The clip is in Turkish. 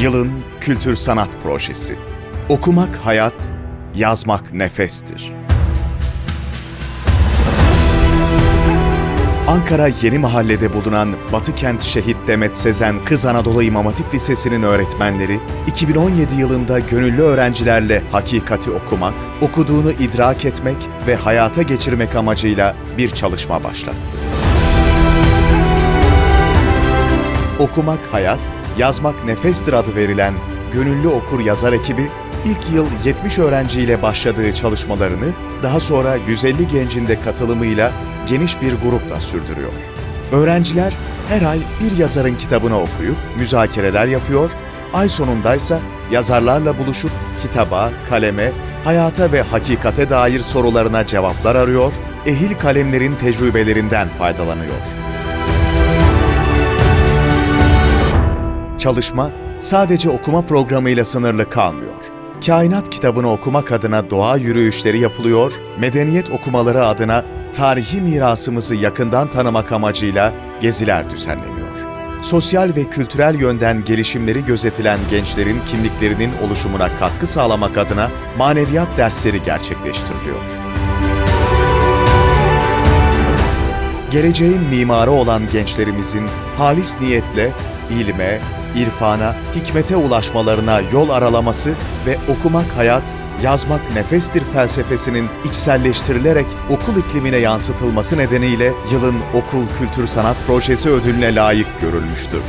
Yılın Kültür Sanat Projesi. Okumak hayat, yazmak nefestir. Ankara Yeni Mahalle'de bulunan Batıkent Şehit Demet Sezen Kız Anadolu İmam Hatip Lisesi'nin öğretmenleri 2017 yılında gönüllü öğrencilerle hakikati okumak, okuduğunu idrak etmek ve hayata geçirmek amacıyla bir çalışma başlattı. Okumak Hayat, Yazmak Nefestir adı verilen gönüllü okur yazar ekibi ilk yıl 70 öğrenciyle başladığı çalışmalarını daha sonra 150 gencin de katılımıyla geniş bir grupla sürdürüyor. Öğrenciler her ay bir yazarın kitabını okuyup müzakereler yapıyor, ay sonundaysa yazarlarla buluşup kitaba, kaleme, hayata ve hakikate dair sorularına cevaplar arıyor, ehil kalemlerin tecrübelerinden faydalanıyor. Çalışma sadece okuma programıyla sınırlı kalmıyor. Kainat kitabını okumak adına doğa yürüyüşleri yapılıyor, medeniyet okumaları adına tarihi mirasımızı yakından tanımak amacıyla geziler düzenleniyor. Sosyal ve kültürel yönden gelişimleri gözetilen gençlerin kimliklerinin oluşumuna katkı sağlamak adına maneviyat dersleri gerçekleştiriliyor. geleceğin mimarı olan gençlerimizin halis niyetle ilme, irfana, hikmete ulaşmalarına yol aralaması ve okumak hayat, yazmak nefestir felsefesinin içselleştirilerek okul iklimine yansıtılması nedeniyle yılın Okul Kültür Sanat Projesi ödülüne layık görülmüştür.